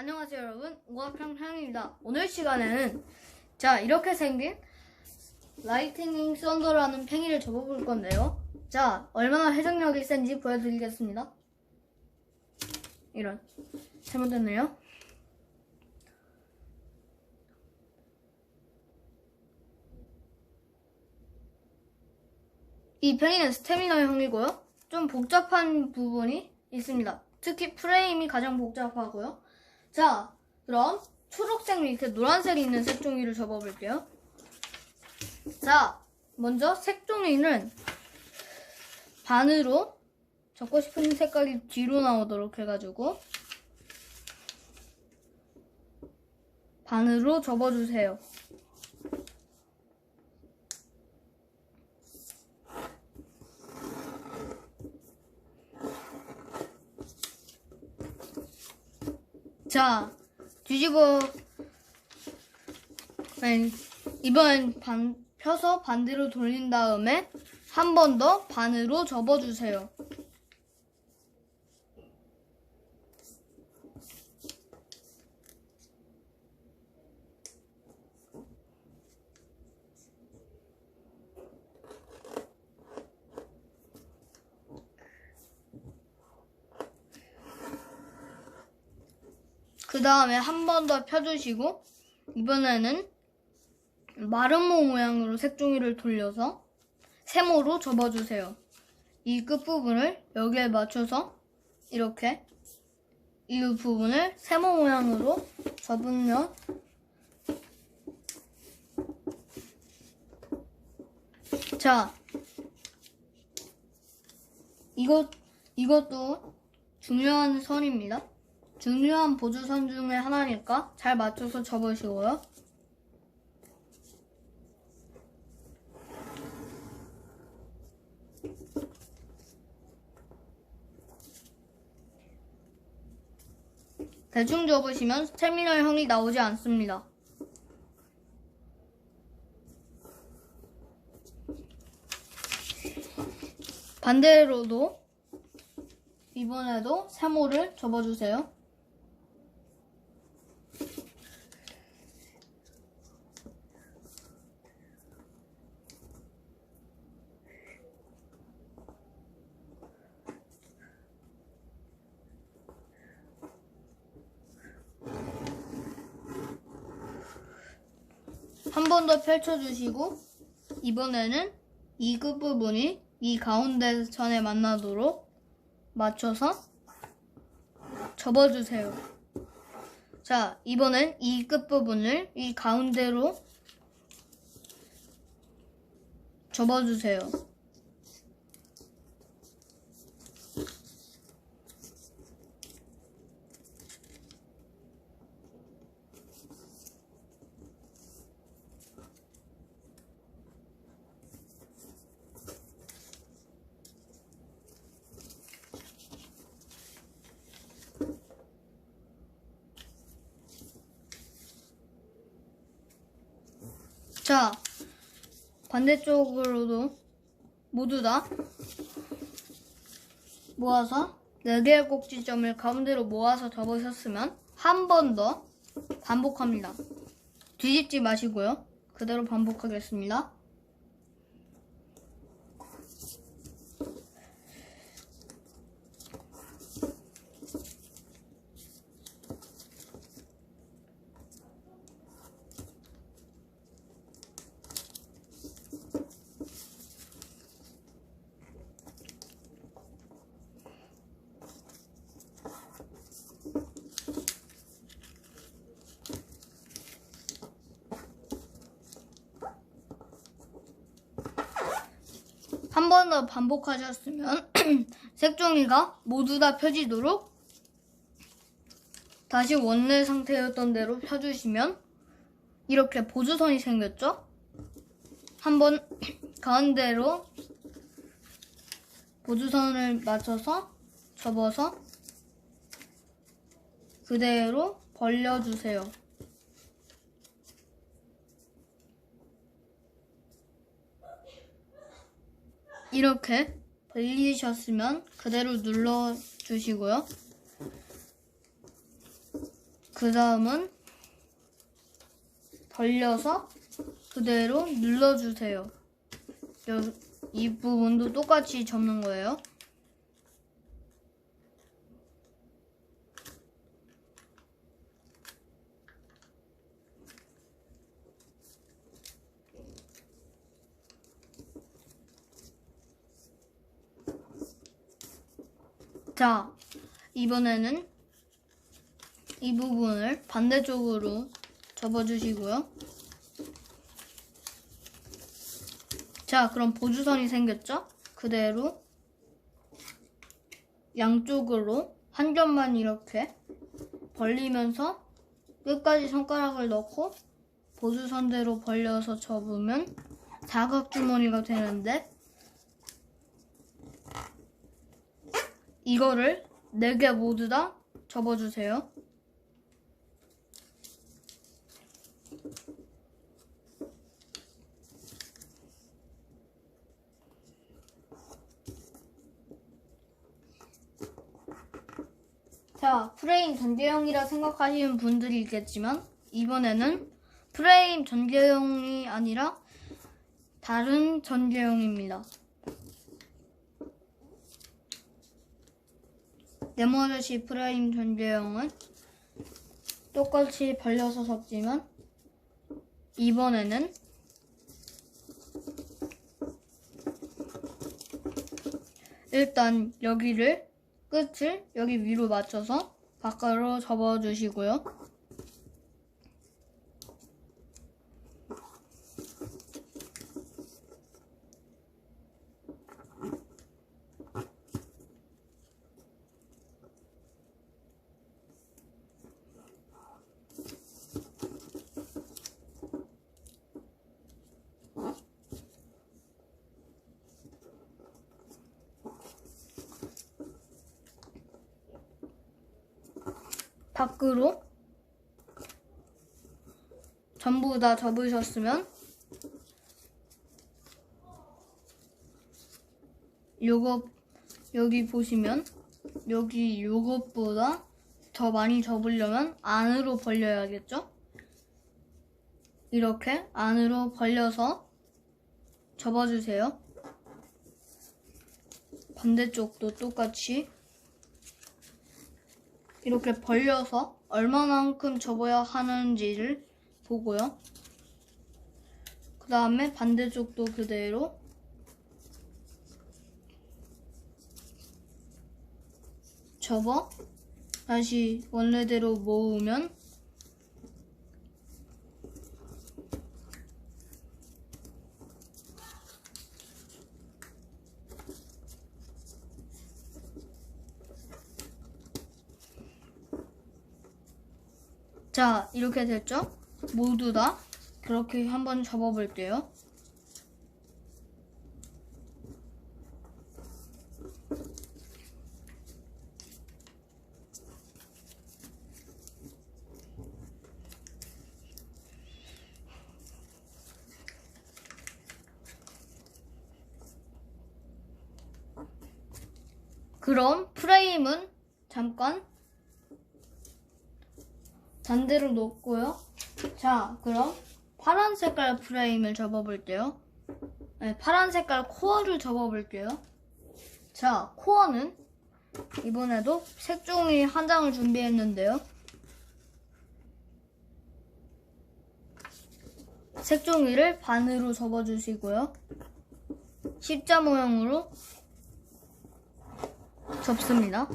안녕하세요 여러분. 오각평평입니다. 오늘 시간에는 자 이렇게 생긴 라이트닝 썬더라는 팽이를 접어볼 건데요. 자 얼마나 회전력이 센지 보여드리겠습니다. 이런. 잘못됐네요. 이 팽이는 스태미너형이고요. 좀 복잡한 부분이 있습니다. 특히 프레임이 가장 복잡하고요 자, 그럼 초록색 밑에 노란색이 있는 색종이를 접어볼게요. 자, 먼저 색종이는 반으로 접고 싶은 색깔이 뒤로 나오도록 해가지고 반으로 접어주세요. 자, 뒤집어. 이번 반, 펴서 반대로 돌린 다음에 한 번 더 반으로 접어주세요. 그 다음에 한 번 더 펴주시고 이번에는 마름모 모양으로 색종이를 돌려서 세모로 접어주세요. 이 끝부분을 여기에 맞춰서 이렇게 이 부분을 세모 모양으로 접으면 자 이것 이것도 중요한 선입니다. 중요한 보조선 중에 하나니까 잘 맞춰서 접으시고요. 대충 접으시면 스테미널형이 나오지 않습니다. 반대로도 이번에도 세모를 접어주세요. 한 번 더 펼쳐주시고 이번에는 이 끝부분이 이 가운데 선에 만나도록 맞춰서 접어주세요. 자, 이번엔 이 끝부분을 이 가운데로 접어주세요. 자, 반대쪽으로도 모두 다 모아서 4개의 꼭지점을 가운데로 모아서 접으셨으면 한 번 더 반복합니다. 뒤집지 마시고요. 그대로 반복하겠습니다. 한 번 더 반복하셨으면 색종이가 모두 다 펴지도록 다시 원래 상태였던 대로 펴주시면 이렇게 보조선이 생겼죠? 한번 가운데로 보조선을 맞춰서 접어서 그대로 벌려주세요. 이렇게 벌리셨으면 그대로 눌러주시고요. 그 다음은 벌려서 그대로 눌러주세요. 여, 이 부분도 똑같이 접는 거예요. 자, 이번에는 이 부분을 반대쪽으로 접어주시고요. 자, 그럼 보조선이 생겼죠? 그대로 양쪽으로 한 점만 이렇게 벌리면서 끝까지 손가락을 넣고 보조선대로 벌려서 접으면 사각주머니가 되는데 이거를 네개 모두 다 접어주세요. 자, 프레임 전개형이라 생각하시는 분들이 있겠지만 이번에는 프레임 전개형이 아니라 다른 전개형입니다. 네모아저씨 프레임 전개형은 똑같이 벌려서 접지만 이번에는 일단 여기를 끝을 여기 위로 맞춰서 바깥으로 접어주시고요. 밖으로 전부 다 접으셨으면 요거 여기 보시면 여기 요것보다 더 많이 접으려면 안으로 벌려야겠죠? 이렇게 안으로 벌려서 접어주세요. 반대쪽도 똑같이 이렇게 벌려서 얼마만큼 접어야 하는지를 보고요. 그 다음에 반대쪽도 그대로 접어 다시 원래대로 모으면 자, 이렇게 됐죠? 모두 다 그렇게 한번 접어볼게요. 그럼 프레임은 잠깐 반대로 놓고요. 자, 그럼 파란 색깔 프레임을 접어볼게요. 네, 파란 색깔 코어를 접어볼게요. 자, 코어는 이번에도 색종이 한 장을 준비했는데요. 색종이를 반으로 접어주시고요. 십자 모양으로 접습니다.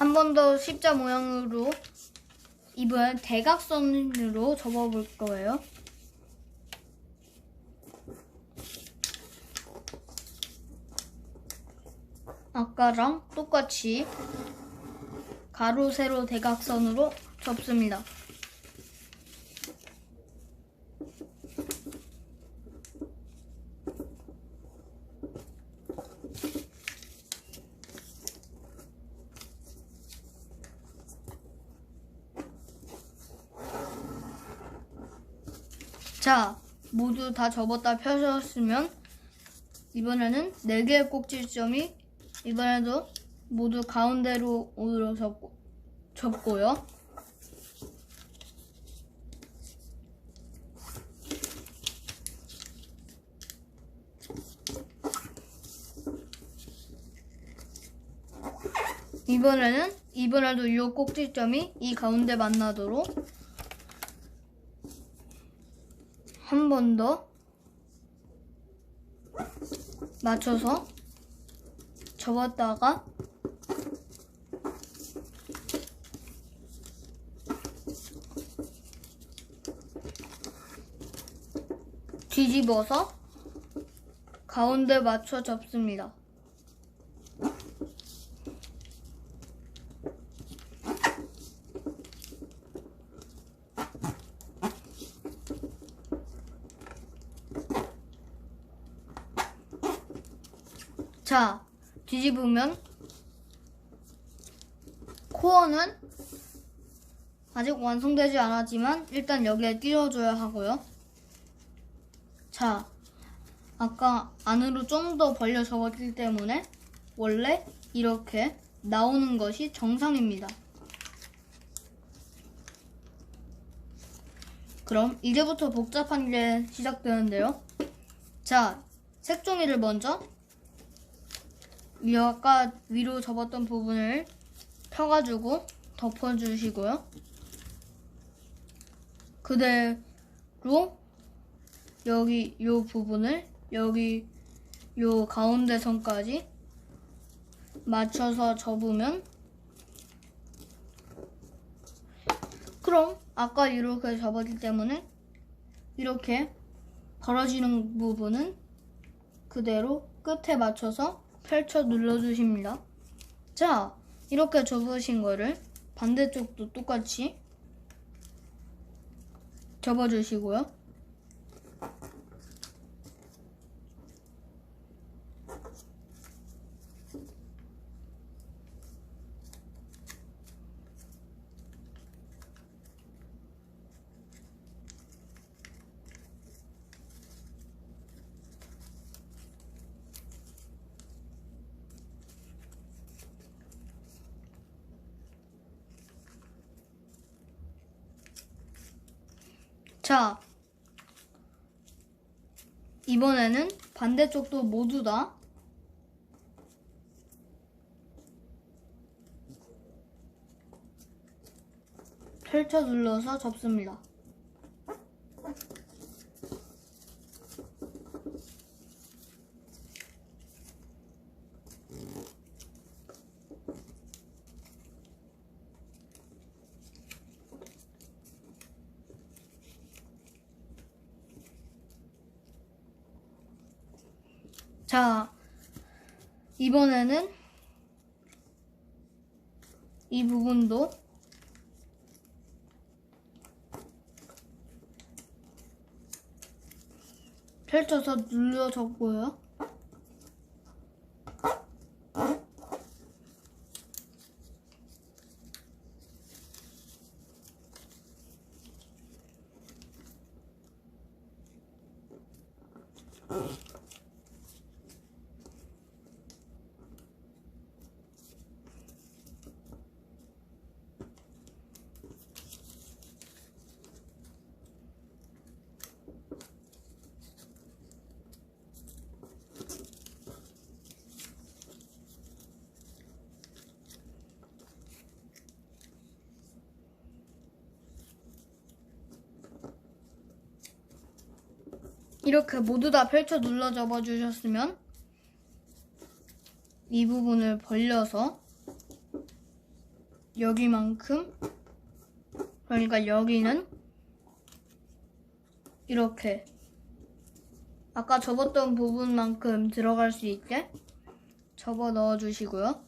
한 번 더 십자 모양으로 이번엔 대각선으로 접어볼 거예요. 아까랑 똑같이 가로, 세로, 대각선으로 접습니다. 자, 모두 다 접었다 펴셨으면 이번에는 4개의 꼭지점이 이번에도 모두 가운데로 오도록 접고, 접고요. 이번에는 이번에도 이 꼭지점이 이 가운데 만나도록 한 번 더 맞춰서 접었다가 뒤집어서 가운데 맞춰 접습니다. 자, 뒤집으면 코어는 아직 완성되지 않았지만 일단 여기에 띄워줘야 하고요. 자, 아까 안으로 좀 더 벌려 접었기 때문에 원래 이렇게 나오는 것이 정상입니다. 그럼 이제부터 복잡한 게 시작되는데요. 자, 색종이를 먼저 이 아까 위로 접었던 부분을 펴가지고 덮어주시고요. 그대로 여기 요 부분을 여기 요 가운데 선까지 맞춰서 접으면 그럼 아까 이렇게 접었기 때문에 이렇게 벌어지는 부분은 그대로 끝에 맞춰서 펼쳐 눌러주십니다. 자, 이렇게 접으신 거를 반대쪽도 똑같이 접어주시고요. 자, 이번에는 반대쪽도 모두 다 펼쳐 눌러서 접습니다. 자, 이번에는 이 부분도 펼쳐서 눌러 접고요. 이렇게 모두 다 펼쳐 눌러 접어 주셨으면 이 부분을 벌려서 여기만큼 그러니까 여기는 이렇게 아까 접었던 부분만큼 들어갈 수 있게 접어 넣어 주시고요.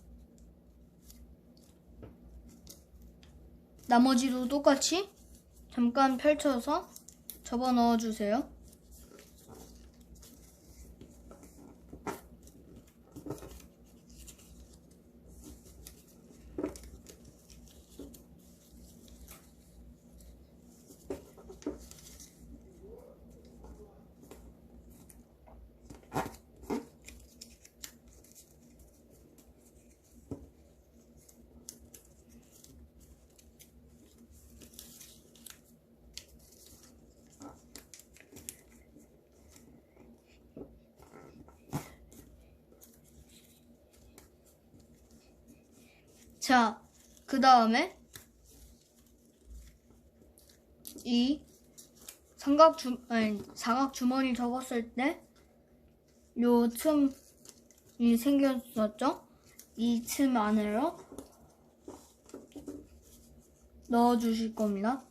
나머지도 똑같이 잠깐 펼쳐서 접어 넣어 주세요. 자, 그 다음에 이 삼각 주 아니 사각 주머니 접었을 때 요 틈이 생겼었죠? 이 틈 안으로 넣어 주실 겁니다.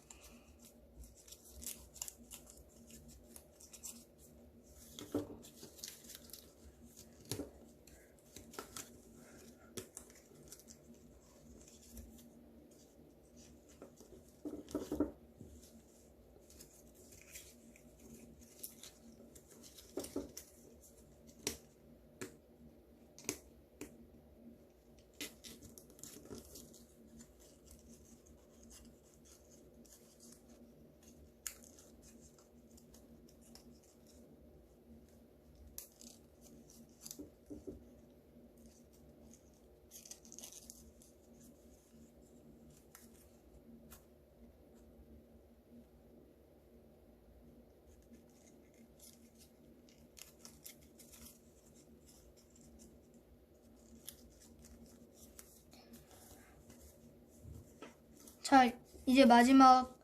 자, 이제 마지막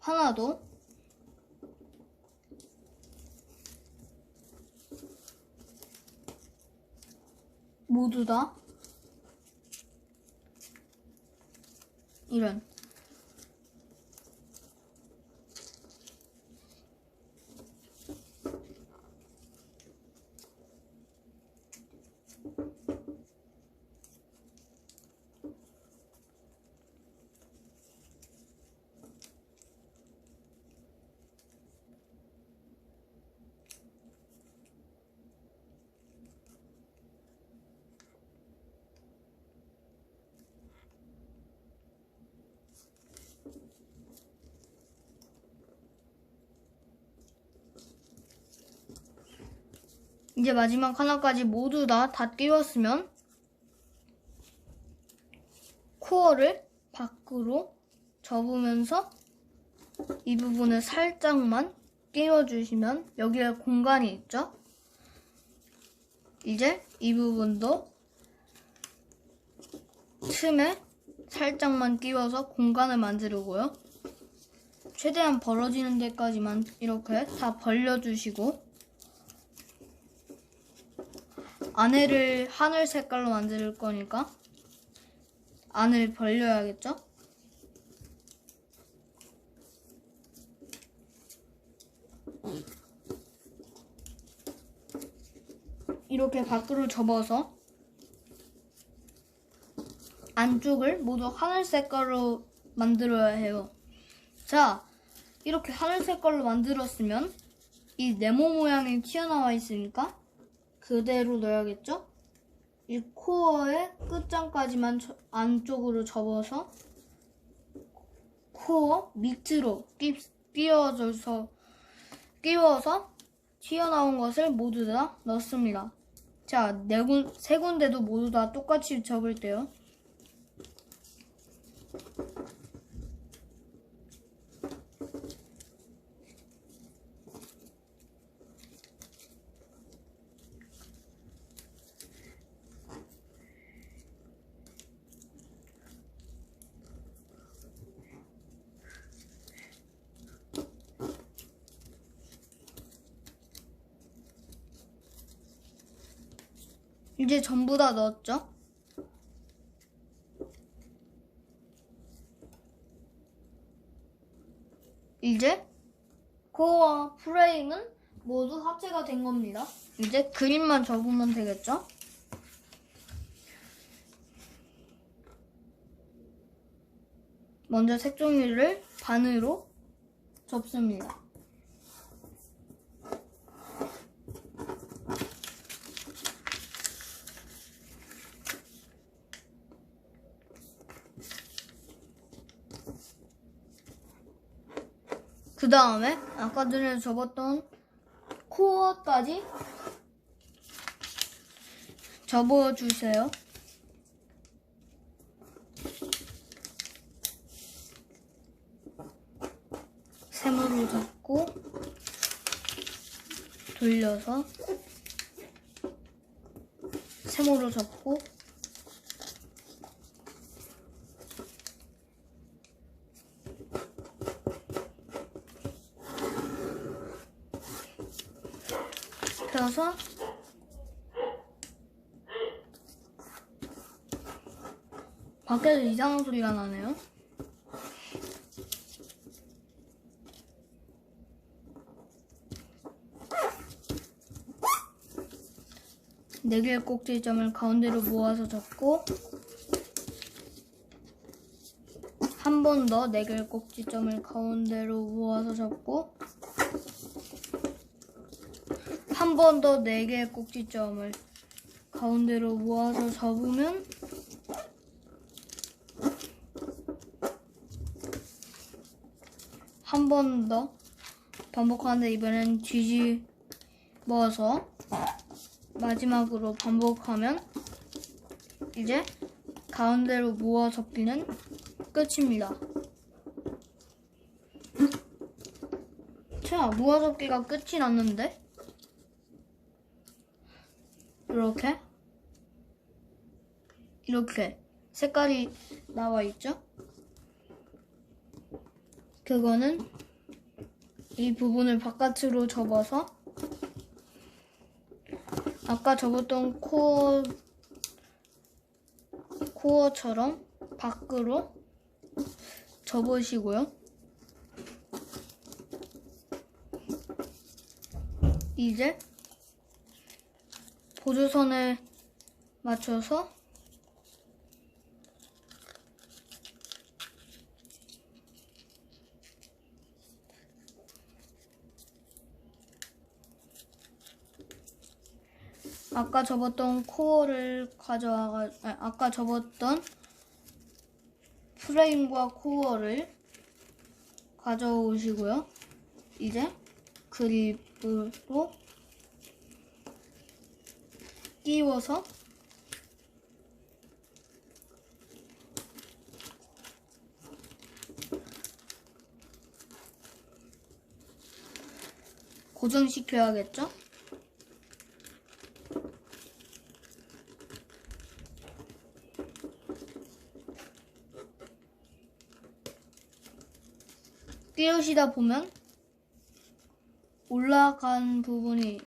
하나도. 모두 다? 이런 이제 마지막 하나까지 모두 다 다 끼웠으면 코어를 밖으로 접으면서 이 부분을 살짝만 끼워주시면 여기에 공간이 있죠? 이제 이 부분도 틈에 살짝만 끼워서 공간을 만들고요. 최대한 벌어지는 데까지만 이렇게 다 벌려주시고 안에를 하늘 색깔로 만들 거니까 안을 벌려야겠죠? 이렇게 밖으로 접어서 안쪽을 모두 하늘 색깔로 만들어야 해요. 자, 이렇게 하늘 색깔로 만들었으면 이 네모 모양이 튀어나와 있으니까 그대로 넣어야겠죠? 이 코어의 끝장까지만 저- 안쪽으로 접어서 코어 밑으로 끼, 끼워줘서 끼워서 튀어나온 것을 모두 다 넣습니다. 자, 네 군, 세 군데도 모두 다 똑같이 접을게요. 이제 전부 다 넣었죠? 이제 코어와 프레임은 모두 합체가 된 겁니다. 이제 그림만 접으면 되겠죠? 먼저 색종이를 반으로 접습니다. 그 다음에 아까 전에 접었던 코어까지 접어주세요. 세모를 잡고 돌려서 세모로 접고 맞춰서 밖에서 이상한 소리가 나네요. 네 개의 꼭지점을 가운데로 모아서 접고 한 번 더 네 개의 꼭지점을 가운데로 모아서 접고 한 번 더 네 개의 꼭지점을 가운데로 모아서 접으면 한 번 더 반복하는데 이번엔 뒤집어서 마지막으로 반복하면 이제 가운데로 모아 접기는 끝입니다. 자, 모아 접기가 끝이 났는데 이렇게 이렇게 색깔이 나와 있죠? 그거는 이 부분을 바깥으로 접어서 아까 접었던 코어 코어처럼 밖으로 접으시고요. 이제 보조선에 맞춰서 아까 접었던 코어를 가져와가 아, 아까 접었던 프레임과 코어를 가져오시고요. 이제 그립으로 끼워서 고정시켜야겠죠? 끼우시다 보면 올라간 부분이